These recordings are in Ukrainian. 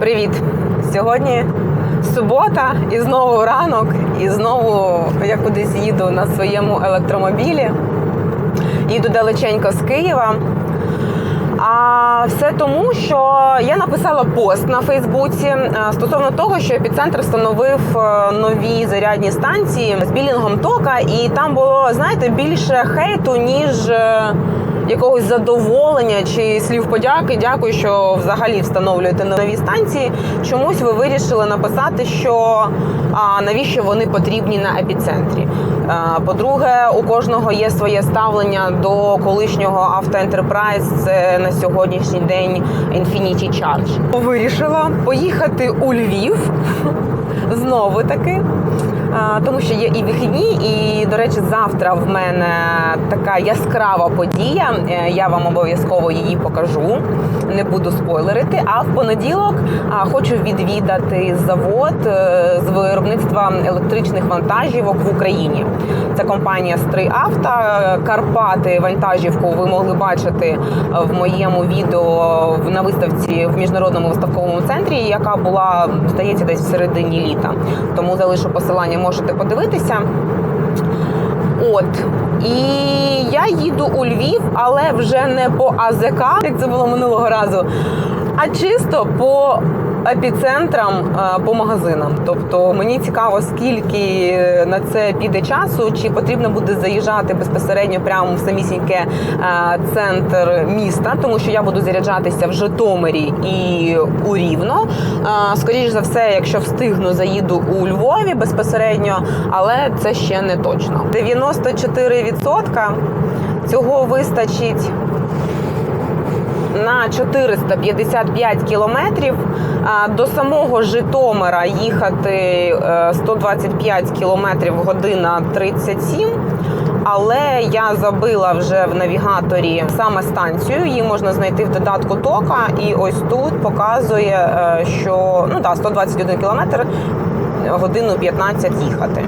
Привіт! Сьогодні субота і знову ранок, і знову я кудись їду на своєму електромобілі. Їду далеченько з Києва. А все тому, що я написала пост на Фейсбуці е, стосовно того, що епіцентр встановив е, нові зарядні станції з білінгом тока, і там було, знаєте, більше хейту, ніж е, якогось задоволення чи слів подяки. Дякую, що взагалі встановлюєте нові станції. Чомусь ви вирішили написати, що а, навіщо вони потрібні на епіцентрі. По-друге, у кожного є своє ставлення до колишнього Авто Ентерпрайз. Це на сьогоднішній день Infinity Charge. Вирішила поїхати у Львів знову таки. Тому що є і вихідні, і до речі, завтра в мене така яскрава подія. Е, Я вам обов'язково її покажу. Не буду спойлерити. А в понеділок хочу відвідати завод е, з виробництва електричних вантажівок в Україні. Це компанія Стрий. Карпати вантажівку ви могли бачити в моєму відео на виставці в міжнародному виставковому центрі, яка була здається десь в середині літа. Тому залишу посилання, можете подивитися. От і я їду у Львів, але вже не по АЗК, як це було минулого разу, а чисто по епіцентрам, е, по магазинам. Тобто мені цікаво, скільки на це піде часу, чи потрібно буде заїжджати безпосередньо прямо в самісіньке е, центр міста, тому що я буду заряджатися в Житомирі і у Рівно. Е, Скоріше за все, якщо встигну, заїду у Львові безпосередньо, але це ще не точно. 94% цього вистачить на 455 кілометрів. До самого Житомира їхати е, 125 кілометрів година 37. Але я забила вже в навігаторі саме станцію. Її можна знайти в додатку тока. І ось тут показує, е, що ну да, 121 кілометр годину 15 їхати.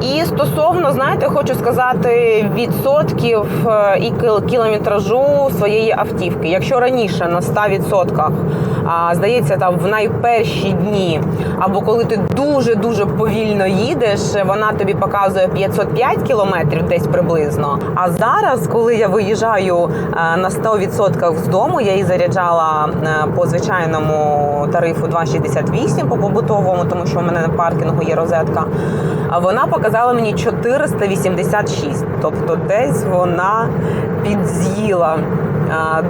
І стосовно, знаєте, хочу сказати відсотків е, і кілометражу своєї автівки. Якщо раніше на 100%, а, здається, там в найперші дні, або коли ти дуже дуже повільно їдеш, вона тобі показує 505 кілометрів десь приблизно. А зараз, коли я виїжджаю е, на 100% з дому, я її заряджала е, по звичайному тарифу 2,68 по побутовому, тому що в мене на паркінгу є розетка. Вона показала мені 486. Тобто десь вона підз'їла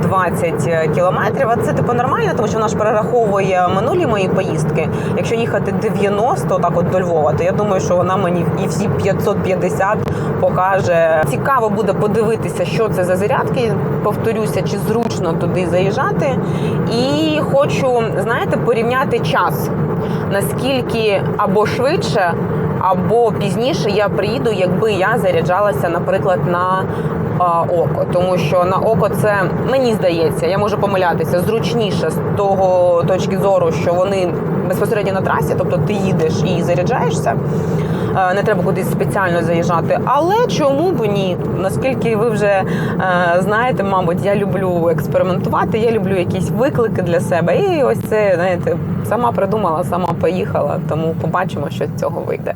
20 кілометрів. А це типу нормально, тому що вона ж перераховує минулі мої поїздки. Якщо їхати 90, так от до Львова, то я думаю, що вона мені і всі 550 покаже. Цікаво буде подивитися, що це за зарядки. Повторюся, чи зручно туди заїжджати. І хочу, знаєте, порівняти час. Наскільки або швидше, або пізніше я приїду, якби я заряджалася, наприклад, на а, око, тому що на око це мені здається, я можу помилятися зручніше з того точки зору, що вони безпосередньо на трасі, тобто ти їдеш і заряджаєшся. Е, Не треба кудись спеціально заїжджати. Але чому б ні? Наскільки ви вже е, знаєте, мабуть, я люблю експериментувати, я люблю якісь виклики для себе. І ось це, знаєте, сама придумала, сама поїхала. Тому побачимо, що з цього вийде.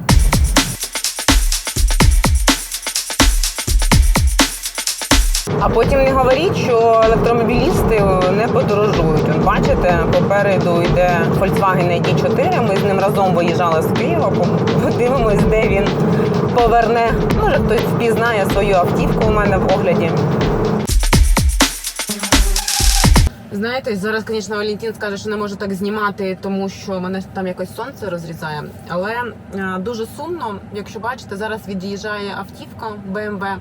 А потім не говоріть, що електромобілісти не подорожують. Бачите, попереду йде Volkswagen ID4. Ми з ним разом виїжджали з Києва. Подивимось, де він поверне. Може, хтось впізнає свою автівку у мене в огляді. Знаєте, зараз, звісно, Валентин скаже, що не можу так знімати, тому що мене там якось сонце розрізає. Але е, дуже сумно, якщо бачите, зараз від'їжджає автівка BMW.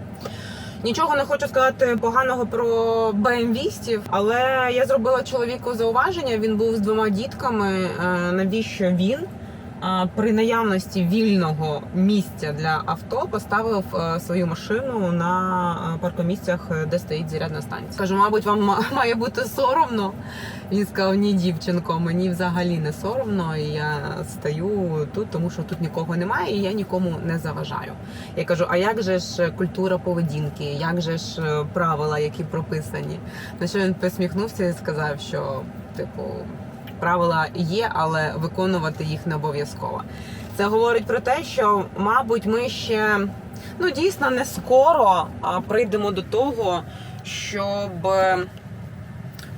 Нічого не хочу сказати поганого про BMW-стів, але я зробила чоловіку зауваження. Він був з двома дітками. е, Навіщо він? При наявності вільного місця для авто поставив е, свою машину на е, паркомісцях, е, де стоїть зарядна станція. Кажу, мабуть, вам має бути соромно. Він сказав, ні, дівчинко, мені взагалі не соромно. І я стою тут, тому що тут нікого немає, і я нікому не заважаю. Я кажу: а як же ж культура поведінки, як же ж правила, які прописані? На що він посміхнувся і сказав, що типу. Правила є, але виконувати їх не обов'язково. Це говорить про те, що, мабуть, ми ще ну дійсно не скоро прийдемо до того, щоб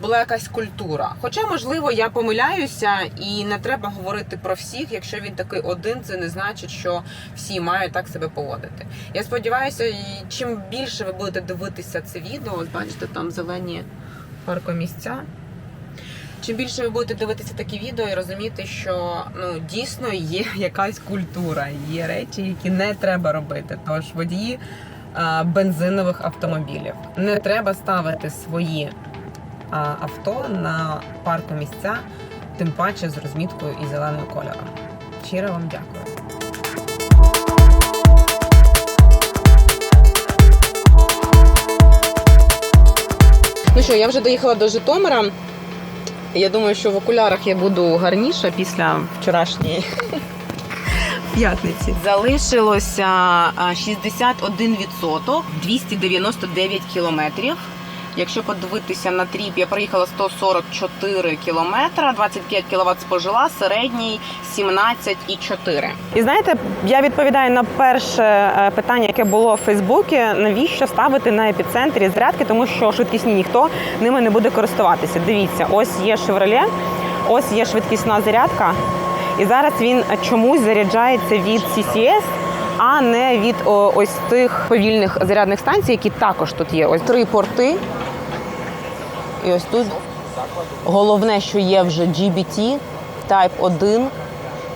була якась культура. Хоча, можливо, я помиляюся, і не треба говорити про всіх. Якщо він такий один, це не значить, що всі мають так себе поводити. Я сподіваюся, чим більше ви будете дивитися це відео, бачите, там зелені паркомісця. Чим більше ви будете дивитися такі відео і розуміти, що ну дійсно є якась культура, є речі, які не треба робити. Тож водії а, бензинових автомобілів не треба ставити свої а, авто на паркомісця, тим паче з розміткою і зеленим кольором. Щиро вам дякую. Ну що, я вже доїхала до Житомира. Я думаю, що в окулярах я буду гарніша після вчорашньої п'ятниці. Залишилося а, 61%, 299 кілометрів. Якщо подивитися на тріп, я проїхала 144 кілометра, 25 кВт спожила, середній 17,4. І знаєте, я відповідаю на перше е, питання, яке було в Фейсбуці. Навіщо ставити на епіцентрі зарядки, тому що швидкісні ніхто ними не буде користуватися. Дивіться, ось є Chevrolet, ось є швидкісна зарядка, і зараз він чомусь заряджається від CCS, а не від ось тих повільних зарядних станцій, які також тут є. Ось три порти. І ось тут головне, що є вже GBT, Type 1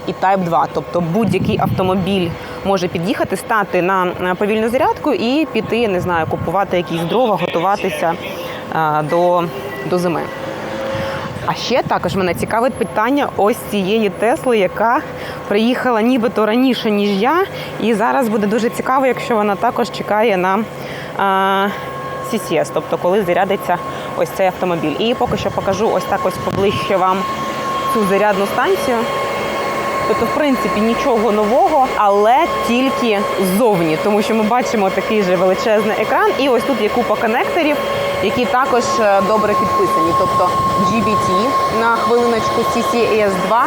і Type 2. Тобто будь-який автомобіль може під'їхати, стати на повільну зарядку і піти, не знаю, купувати якісь дрова, готуватися а, до, до зими. А ще також мене цікавить питання ось цієї Тесли, яка приїхала нібито раніше, ніж я. І зараз буде дуже цікаво, якщо вона також чекає на а, CCS, тобто коли зарядиться ось цей автомобіль. І поки що покажу ось так ось поближче вам цю зарядну станцію. Тобто, в принципі, нічого нового, але тільки ззовні, тому що ми бачимо такий же величезний екран, і ось тут є купа конекторів, які також е, добре підписані. Тобто GBT на хвилиночку CCS 2,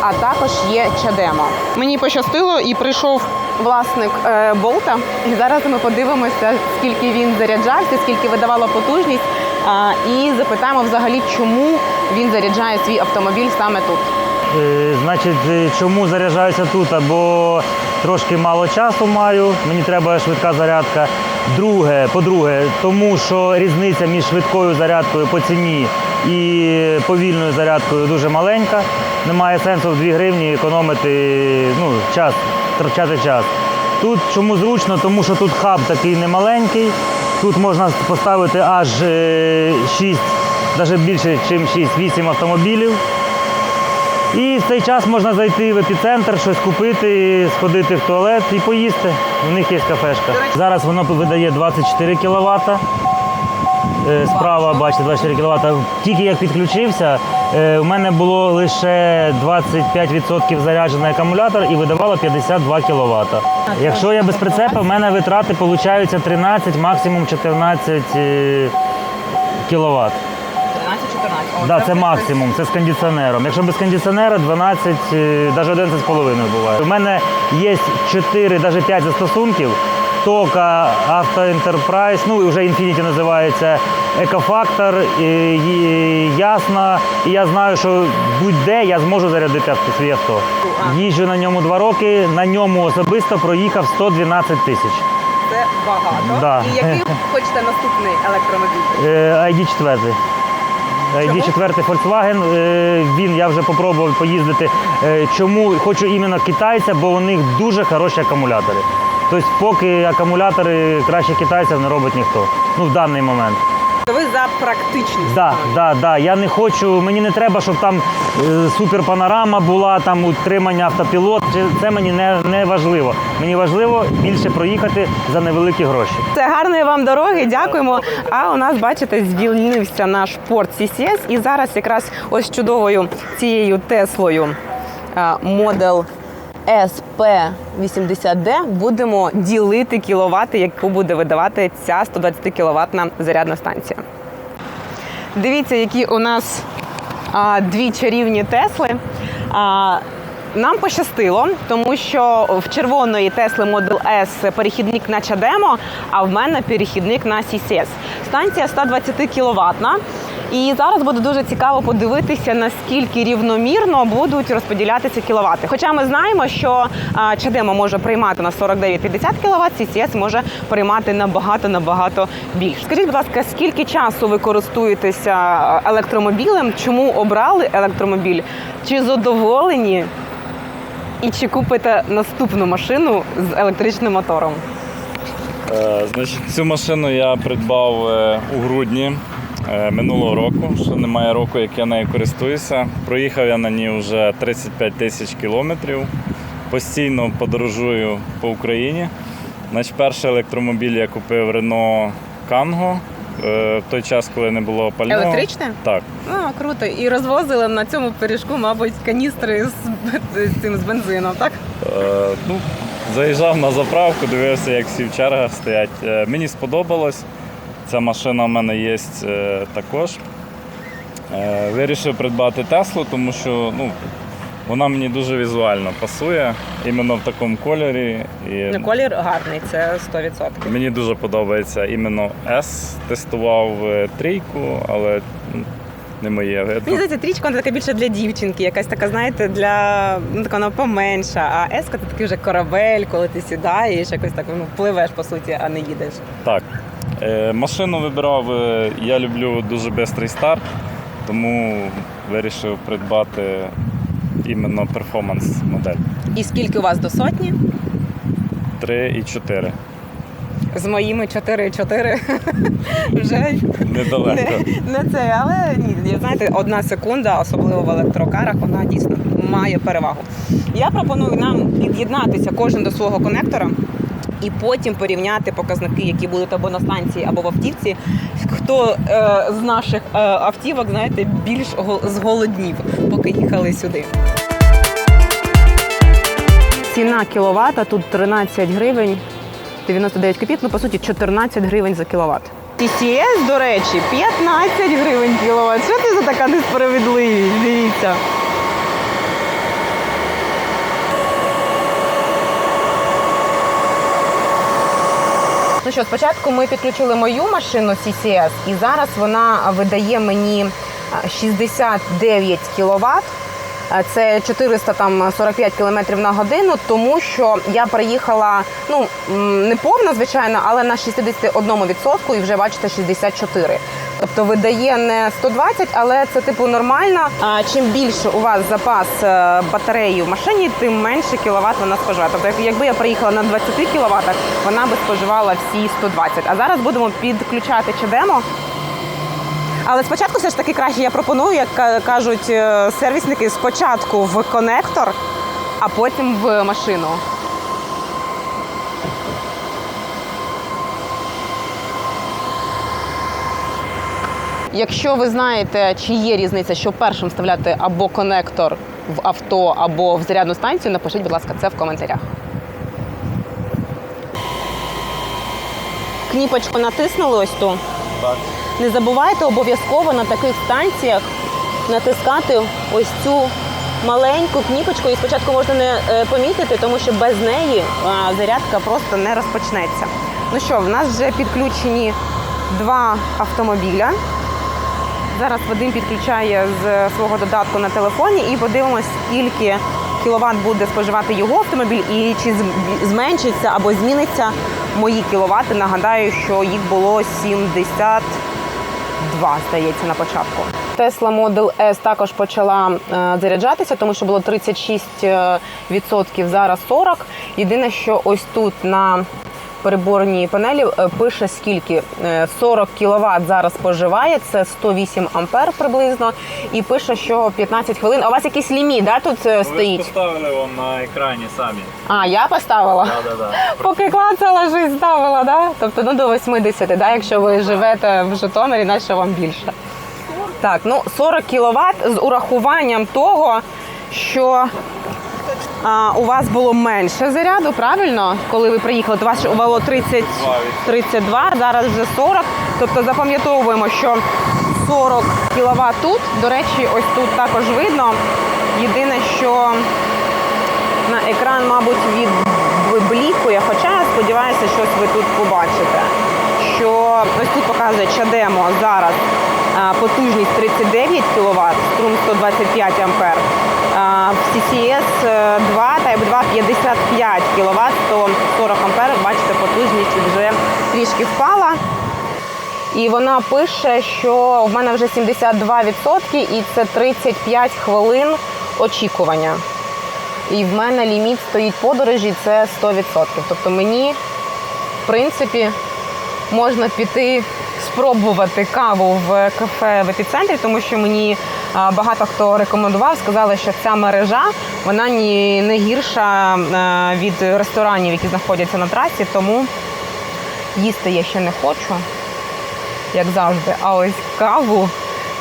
а також є Чадемо. Мені пощастило і прийшов власник е, болта. І зараз ми подивимося, скільки він заряджався, скільки видавала потужність, і запитаємо взагалі, чому він заряджає свій автомобіль саме тут. Е, Значить, е, чому заряджаюся тут? Або трошки мало часу маю, мені треба швидка зарядка. Друге, по-друге, тому що різниця між швидкою зарядкою по ціні і повільною зарядкою дуже маленька. Немає сенсу в 2 гривні економити ну, час, втрачати час. Тут чому зручно, тому що тут хаб такий немаленький. Тут можна поставити аж 6, навіть більше, ніж 6-8 автомобілів. І в цей час можна зайти в епіцентр, щось купити, сходити в туалет і поїсти. У них є кафешка. Зараз воно видає 24 кВт. Справа, бачите, 24 кВт. Тільки як підключився, е, у мене було лише 25% заряджений акумулятор і видавало 52 кВт. Якщо я без прицепа, в мене витрати получаються 13, максимум 14 кВт. 13-14. Да, це максимум, це з кондиціонером. Якщо без кондиціонера 12, е, навіть 11,5 буває. У мене є 4, навіть 5 застосунків. Тока, Авто Enterprise, ну і вже Infinity називається, Екофактор, ясно. І я знаю, що будь-де я зможу зарядити свій авто. Їжджу на ньому два роки, на ньому особисто проїхав 112 тисяч. Це багато. Да. І який хочете наступний електромобіль? ID 4. ID 4 Volkswagen, е, він я вже спробував поїздити. Е, Чому хочу іменно китайця, бо у них дуже хороші акумулятори. Тобто, поки акумулятори краще китайців не робить ніхто. Ну, в даний момент. Ви за практичність. Да, да, да. Я не хочу, мені не треба, щоб там е, суперпанорама була, там утримання автопілот. Це- мені не, не важливо. Мені важливо більше проїхати за невеликі гроші. Це гарної вам дороги, дякуємо. А у нас, бачите, звільнився наш порт CCS. І зараз якраз ось чудовою цією Теслою Model SP80D будемо ділити кіловати, яку буде видавати ця 120 кіловатна зарядна станція. Дивіться, які у нас а, дві чарівні Тесли. А, нам пощастило, тому що в червоної Тесли Model S перехідник на Чадемо, а в мене перехідник на CCS. Станція 120 кВт. І зараз буде дуже цікаво подивитися, наскільки рівномірно будуть розподілятися кіловати. Хоча ми знаємо, що Чадемо може приймати на 49-50 кВт, CCS може приймати набагато набагато більше. Скажіть, будь ласка, скільки часу ви користуєтеся електромобілем? Чому обрали електромобіль? Чи задоволені? І чи купите наступну машину з електричним мотором? Е, Значить, цю машину я придбав е, у грудні минулого року, що немає року, як я нею користуюся. Проїхав я на ній вже 35 тисяч кілометрів. Постійно подорожую по Україні. Значить, перший електромобіль я купив Renault Kangoo е, в той час, коли не було пального. Електричне? Так. А, круто. І розвозили на цьому пиріжку, мабуть, каністри з, з цим з бензином, так? Е, ну, заїжджав на заправку, дивився, як всі в чергах стоять. Е, мені сподобалось. Ця машина в мене є е, також. Е, вирішив придбати Теслу, тому що ну, вона мені дуже візуально пасує, іменно в такому кольорі. І Ну, колір гарний, це 100%. мені дуже подобається іменно S. Тестував е, трійку, але не моє. Мені здається, трічка вона така більше для дівчинки, якась така, знаєте, для ну така вона поменша. А еска це такий вже корабель, коли ти сідаєш, якось так ну, пливеш по суті, а не їдеш. Так. Е, машину вибирав. е, Я люблю дуже швидкий старт, тому вирішив придбати іменно перформанс модель І скільки у вас до сотні? 3 і 4. З моїми 4-4 вже Недалеко. не, не це, але ні, знаєте, одна секунда, особливо в електрокарах, вона дійсно має перевагу. Я пропоную нам під'єднатися кожен до свого конектора. І потім порівняти показники, які будуть або на станції, або в автівці. Хто е, з наших е, автівок, знаєте, більш зголоднів, поки їхали сюди. Ціна кіловата тут 13 гривень 99 копійок, ну по суті 14 гривень за кіловат. TCS, до речі, 15 гривень кіловат. Що це за така несправедливість? Дивіться. Ну що, спочатку ми підключили мою машину CCS, і зараз вона видає мені а, 69 кВт. Це 445 км на годину, тому що я приїхала ну не повна, звичайно, але на 61% і вже бачите 64. Тобто видає не 120, але це типу нормально. А чим більше у вас запас е, батареї в машині, тим менше кіловат вона споживає. Тобто, якби я приїхала на 20 кВт, вона би споживала всі 120. А зараз будемо підключати чадемо. Але спочатку все ж таки краще я пропоную, як кажуть е, сервісники, спочатку в конектор, а потім в машину. Якщо ви знаєте, чи є різниця, що першим вставляти або конектор в авто, або в зарядну станцію, напишіть, будь ласка, це в коментарях. Кніпочку натиснули ось ту. Так. Не забувайте обов'язково на таких станціях натискати ось цю маленьку кніпочку. І спочатку можна не е, помітити, тому що без неї зарядка просто не розпочнеться. Ну що, в нас вже підключені два автомобіля. Зараз Вадим підключає з свого додатку на телефоні і подивимось, скільки кіловат буде споживати його автомобіль і чи зменшиться або зміниться мої кіловати. Нагадаю, що їх було 70 2, здається, на початку. Tesla Model S також почала е, заряджатися, тому що було 36%, е, зараз 40%. Єдине, що ось тут на переборній панелі е, пише скільки Е, 40 кВт зараз споживає, це 108 ампер приблизно, і пише, що 15 хвилин. А у вас якийсь ліміт, да, тут е, стоїть? поставили вам на екрані самі. А, я поставила. Да-да-да. Поки клацала, щось ставила, да? Тобто ну, до 80, да? якщо ви живете в Житомирі, наче вам більше. Так, ну 40 кВт з урахуванням того, що а, у вас було менше заряду, правильно? Коли ви приїхали, то у вас було 30, 32, зараз вже 40. Тобто запам'ятовуємо, що 40 кВт тут. До речі, ось тут також видно. Єдине, що на екран, мабуть, відблікує, хоча я сподіваюся, щось ви тут побачите. Що ось тут показує чадемо зараз потужність 39 кВт, струм 125 А. CCS 2 Type 2 55 кВт, 140 А. Бачите, потужність вже трішки впала. І вона пише, що в мене вже 72% і це 35 хвилин очікування. І в мене ліміт стоїть подорожі це 100%. Тобто мені, в принципі, можна піти спробувати каву в кафе в епіцентрі, тому що мені багато хто рекомендував, сказали, що ця мережа вона ні, не гірша е, від ресторанів, які знаходяться на трасі, тому їсти я ще не хочу, як завжди. А ось каву,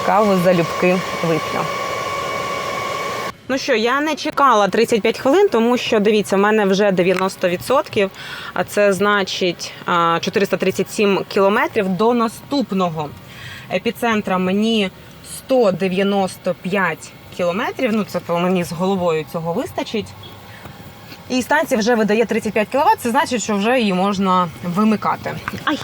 каву залюбки вип'ю. Ну що, я не чекала 35 хвилин, тому що дивіться, в мене вже 90%, а це значить 437 кілометрів до наступного епіцентра мені 195 кілометрів. Ну, це мені з головою цього вистачить. І станція вже видає 35 кВт, це значить, що вже її можна вимикати. Ай!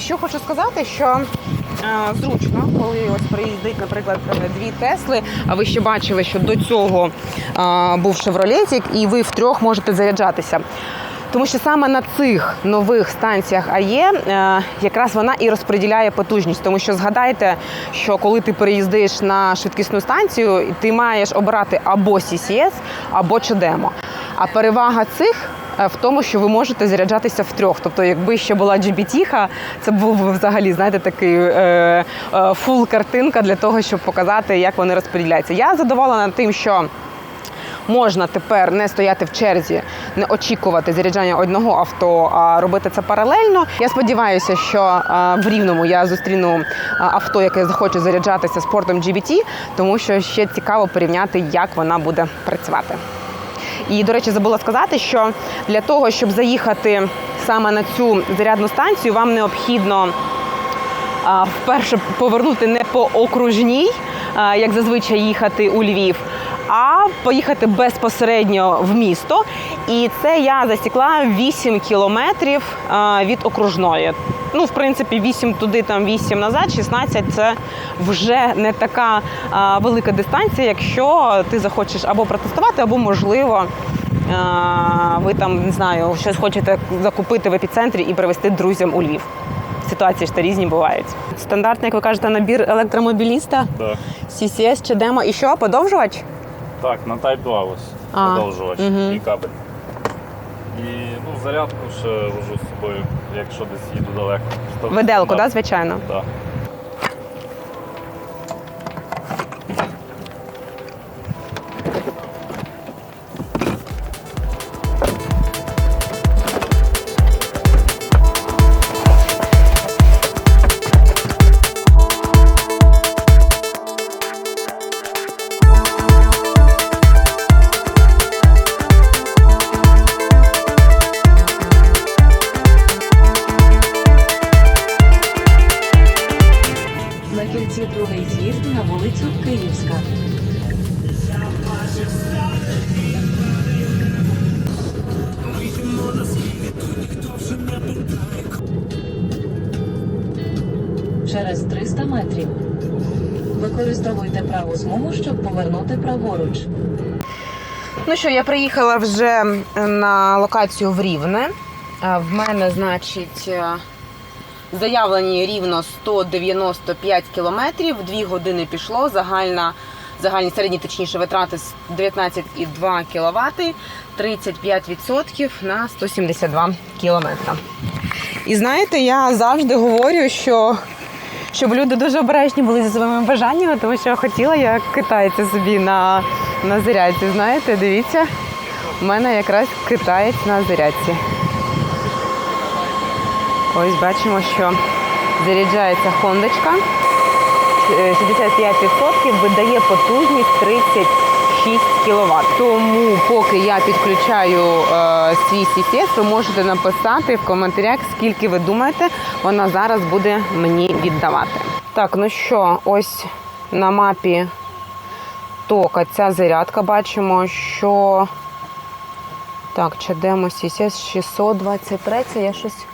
Що хочу сказати, що е, зручно, коли ось приїздить, наприклад, дві Тесли, а ви ще бачили, що до цього був шевролетік, і ви втрьох можете заряджатися. Тому що саме на цих нових станціях АЄ е, якраз вона і розподіляє потужність. Тому що згадайте, що коли ти переїздиш на швидкісну станцію, ти маєш обирати або CCS, або Чадемо. А перевага цих е, в тому, що ви можете заряджатися втрьох. Тобто, якби ще була GBT, це був би взагалі знаєте, такий е, е, фул картинка для того, щоб показати, як вони розподіляються. Я задоволена тим, що. Можна тепер не стояти в черзі, не очікувати заряджання одного авто, а робити це паралельно. Я сподіваюся, що в рівному я зустріну авто, яке захоче заряджатися спортом GBT, тому що ще цікаво порівняти, як вона буде працювати. І, до речі, забула сказати, що для того, щоб заїхати саме на цю зарядну станцію, вам необхідно а, вперше повернути не по окружній, як зазвичай їхати у Львів, а поїхати безпосередньо в місто. І це я засікла 8 кілометрів від окружної. Ну, в принципі, 8 туди, там 8 назад, 16 це вже не така а, велика дистанція, якщо ти захочеш або протестувати, або можливо. а, Ви там не знаю, щось хочете закупити в епіцентрі і привезти друзям у Львів. Ситуації ж та різні бувають. Стандартний, як ви кажете, набір електромобіліста, Да. CCS чи демо. І що, подовжувач? Так, на Type 2 ось А, продовжувач угу. і кабель. І ну, зарядку ще вожу з собою, якщо десь їду далеко. Виделку, так, да, звичайно. Да. Повернути праворуч. Ну що, я приїхала вже на локацію в Рівне. В мене, значить, е, заявлені рівно 195 кілометрів. Дві години пішло. Загальна, загальні середні точніше витрати 19,2 кВт, 35% на 172 кілометра. І знаєте, я завжди говорю, що щоб люди дуже обережні були зі своїми бажаннями, тому що хотіла я китайця собі на, на зарядці. Знаєте, дивіться, у мене якраз китаєць на зарядці. Ось бачимо, що заряджається хондочка. Е, 65% видає потужність кВт. Тому, поки я підключаю е, свій CCS, ви можете написати в коментарях, скільки ви думаєте, вона зараз буде мені віддавати. Так, ну що, ось на мапі тока ця зарядка. Бачимо, що так, чадемо CCS 623, я щось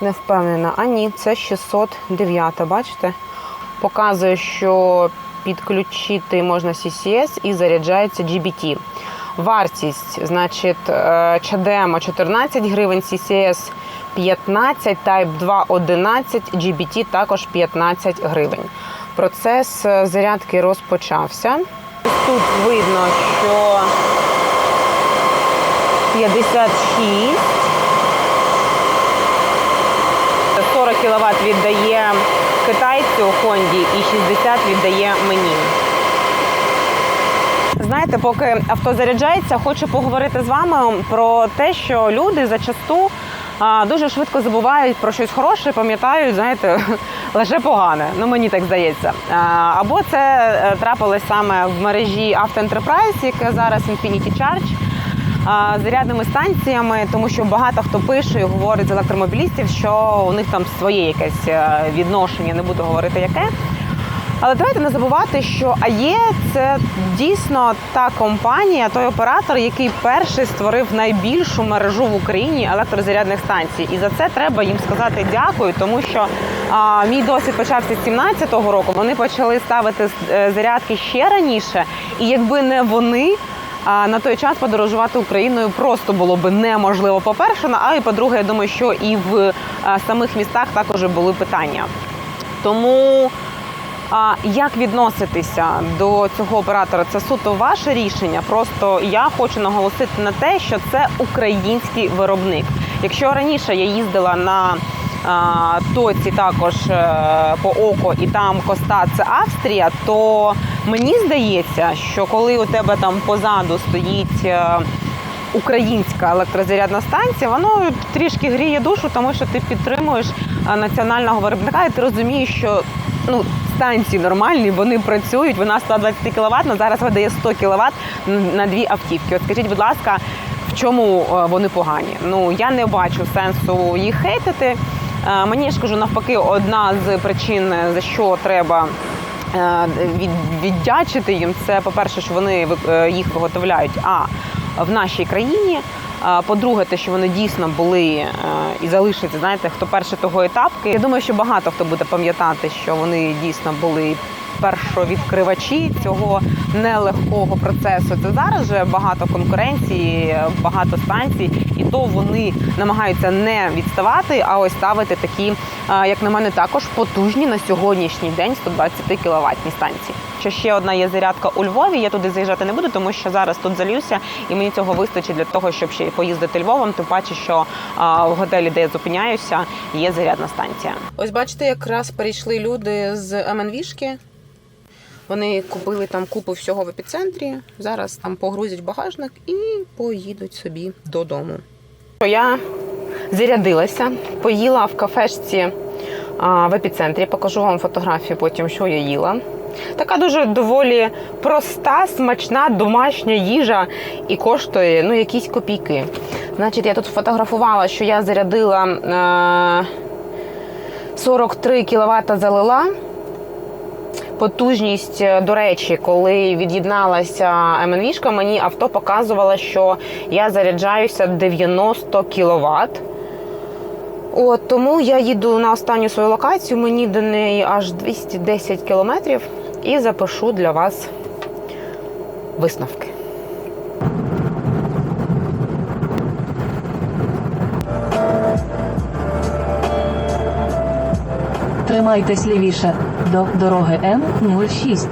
не впевнена. А ні, це 609, бачите? Показує, що підключити можна CCS і заряджається GBT. Вартість, значить, е, чадемо 14 гривень, CCS 15, Type 2 11, GBT також 15 гривень. Процес е, зарядки розпочався. Тут видно, що 56. 40 кВт віддає китайцю Хонді і 60 віддає мені. Знаєте, поки авто заряджається, хочу поговорити з вами про те, що люди зачасту дуже швидко забувають про щось хороше, пам'ятають, знаєте, лише погане. Ну мені так здається. Або це е, трапилось саме в мережі Enterprise, яке зараз Infinity Charge зарядними станціями, тому що багато хто пише і говорить з електромобілістів, що у них там своє якесь е, відношення, не буду говорити яке. Але давайте не забувати, що АЄ це дійсно та компанія, той оператор, який перший створив найбільшу мережу в Україні електрозарядних станцій. І за це треба їм сказати дякую, тому що а, мій досвід почався з 17-го року. Вони почали ставити е, зарядки ще раніше, і якби не вони. А на той час подорожувати Україною просто було би неможливо. По перше, а і по-друге, я думаю, що і в е, самих містах також були питання. Тому а як відноситися до цього оператора? Це суто ваше рішення. Просто я хочу наголосити на те, що це український виробник. Якщо раніше я їздила на а, тоці також е, по око, і там коста це Австрія, то мені здається, що коли у тебе там позаду стоїть. е, Українська електрозарядна станція, воно трішки гріє душу, тому що ти підтримуєш національного виробника, і ти розумієш, що ну станції нормальні, вони працюють. Вона 120 кВт, але зараз видає 100 кВт на дві автівки. От скажіть, будь ласка, в чому е, вони погані? Ну я не бачу сенсу їх хейтити. Е, Мені ж кажу, навпаки, одна з причин, за що треба е, віддячити їм, це по-перше, що вони е, їх виготовляють а в нашій країні. А, По-друге, те, що вони дійсно були е, і залишаться, знаєте, хто перший того етапки. Я думаю, що багато хто буде пам'ятати, що вони дійсно були першовідкривачі цього нелегкого процесу. Це зараз же багато конкуренції, багато станцій, то вони намагаються не відставати, а ось ставити такі, е, як на мене, також потужні на сьогоднішній день 120 кіловатні станції. Що ще одна є зарядка у Львові. Я туди заїжджати не буду, тому що зараз тут залюся, і мені цього вистачить для того, щоб ще поїздити Львовом. Тим паче, що в готелі, де я зупиняюся, є зарядна станція. Ось бачите, якраз перейшли люди з МНВшки. Вони купили там купу всього в епіцентрі. Зараз там погрузять багажник і поїдуть собі додому. Я зарядилася, поїла в кафешці в епіцентрі. Покажу вам фотографію потім, що я їла. Така дуже доволі проста, смачна домашня їжа і коштує ну, якісь копійки. Значить, я тут фотографувала, що я зарядила е, 43 кВт залила. Потужність, е, до речі, коли від'єдналася МНВшка, мені авто показувало, що я заряджаюся 90 кВт. От тому я їду на останню свою локацію, мені до неї аж 210 кілометрів, і запишу для вас висновки. Тримайтесь лівіше до дороги М06.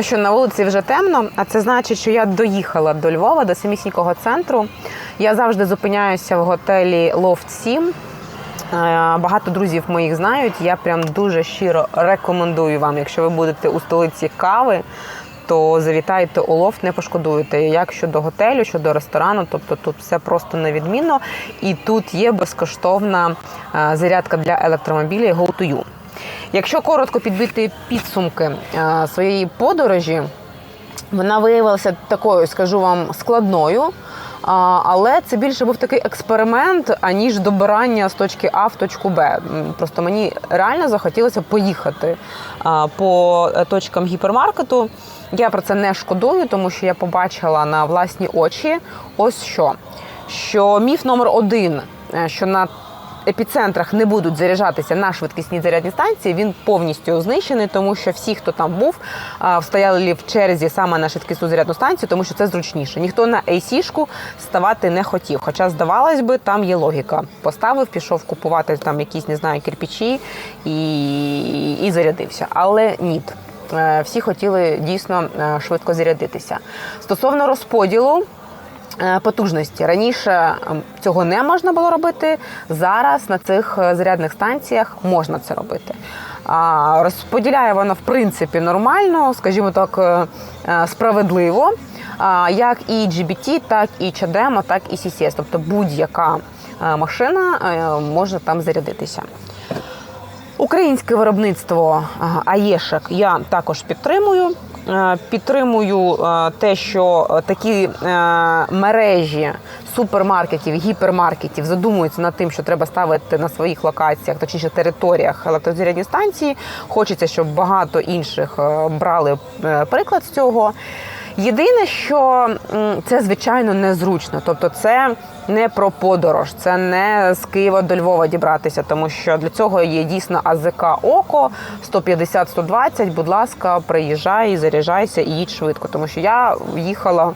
Ну що на вулиці вже темно, а це значить, що я доїхала до Львова, до самісінького центру. Я завжди зупиняюся в готелі Лофт 7. Багато друзів моїх знають. Я прям дуже щиро рекомендую вам, якщо ви будете у столиці кави, то завітайте у лофт, не пошкодуєте. Як щодо готелю, щодо ресторану, тобто тут все просто невідмінно. І тут є безкоштовна е, зарядка для електромобілів GoToYou. Якщо коротко підбити підсумки е, своєї подорожі, вона виявилася такою, скажу вам, складною. Але це більше був такий експеримент, аніж добирання з точки А в точку Б. Просто мені реально захотілося поїхати по е, точкам гіпермаркету. Я про це не шкодую, тому що я побачила на власні очі ось що. Що міф номер один, е, що на епіцентрах не будуть заряджатися на швидкісні зарядні станції, він повністю знищений, тому що всі, хто там був, а, встояли в черзі саме на швидкісну зарядну станцію, тому що це зручніше. Ніхто на AC-шку ставати не хотів. Хоча, здавалось би, там є логіка. Поставив, пішов купувати там якісь, не знаю, кирпичі і, і зарядився. Але ні. Е, Всі хотіли дійсно е, швидко зарядитися. Стосовно розподілу, потужності. Раніше ем, цього не можна було робити. Зараз на цих е, зарядних станціях можна це робити. Розподіляє воно в принципі нормально, скажімо так, е, е, справедливо. Як і GBT, так і CHAdeMO, так і CCS. Тобто будь-яка е, машина е, може там зарядитися. Українське виробництво АЄшек я також підтримую. Е, Підтримую е, те, що е, такі мережі супермаркетів, гіпермаркетів задумуються над тим, що треба ставити на своїх локаціях, точніше територіях електрозарядні станції. Хочеться, щоб багато інших брали приклад з цього. Єдине, що це звичайно незручно. Тобто, це не про подорож, це не з Києва до Львова дібратися, тому що для цього є дійсно АЗК Око 150-120. Будь ласка, приїжджай, заряджайся і їдь швидко. Тому що я їхала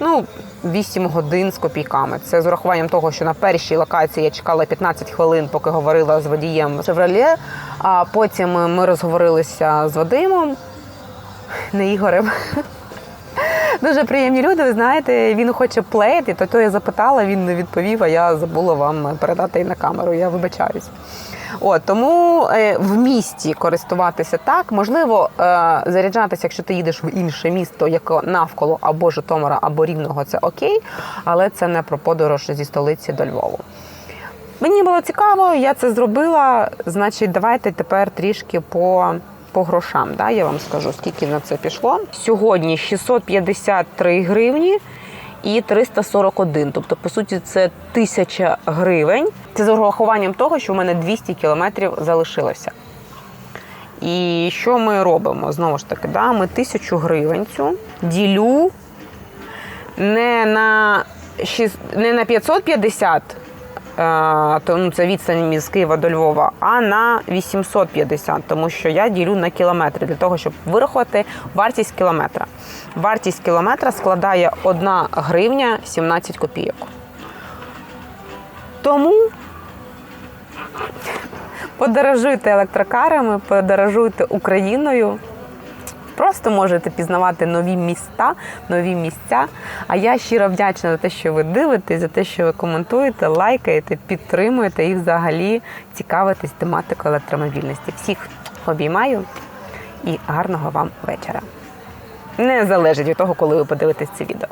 ну 8 годин з копійками. Це з урахуванням того, що на першій локації я чекала 15 хвилин, поки говорила з водієм Chevrolet, А потім ми розговорилися з Вадимом, не Ігорем. Дуже приємні люди, ви знаєте, він хоче плейт, то, то я запитала, він не відповів, а я забула вам передати і на камеру. Я вибачаюсь. От тому е, в місті користуватися так, можливо, е, заряджатися, якщо ти їдеш в інше місто, яке навколо або Житомира, або Рівного, це окей, але це не про подорож зі столиці до Львову. Мені було цікаво, я це зробила. Значить, давайте тепер трішки по, по грошам. Да? Я вам скажу, скільки на це пішло. Сьогодні 653 гривні і 341. Тобто, по суті, це тисяча гривень. Це з урахуванням того, що в мене 200 кілометрів залишилося. І що ми робимо? Знову ж таки, да? ми тисячу гривень цю ділю не на, шіс- не на 550 е, то ну, це відстань з Києва до Львова, а на 850, тому що я ділю на кілометри для того, щоб вирахувати вартість кілометра. Вартість кілометра складає 1 гривня 17 копійок. Тому подорожуйте електрокарами, подорожуйте Україною. Просто можете пізнавати нові міста, нові місця. А я щиро вдячна за те, що ви дивитесь, за те, що ви коментуєте, лайкаєте, підтримуєте і взагалі цікавитесь тематикою електромобільності. Всіх обіймаю і гарного вам вечора. Не залежить від того, коли ви подивитесь це відео.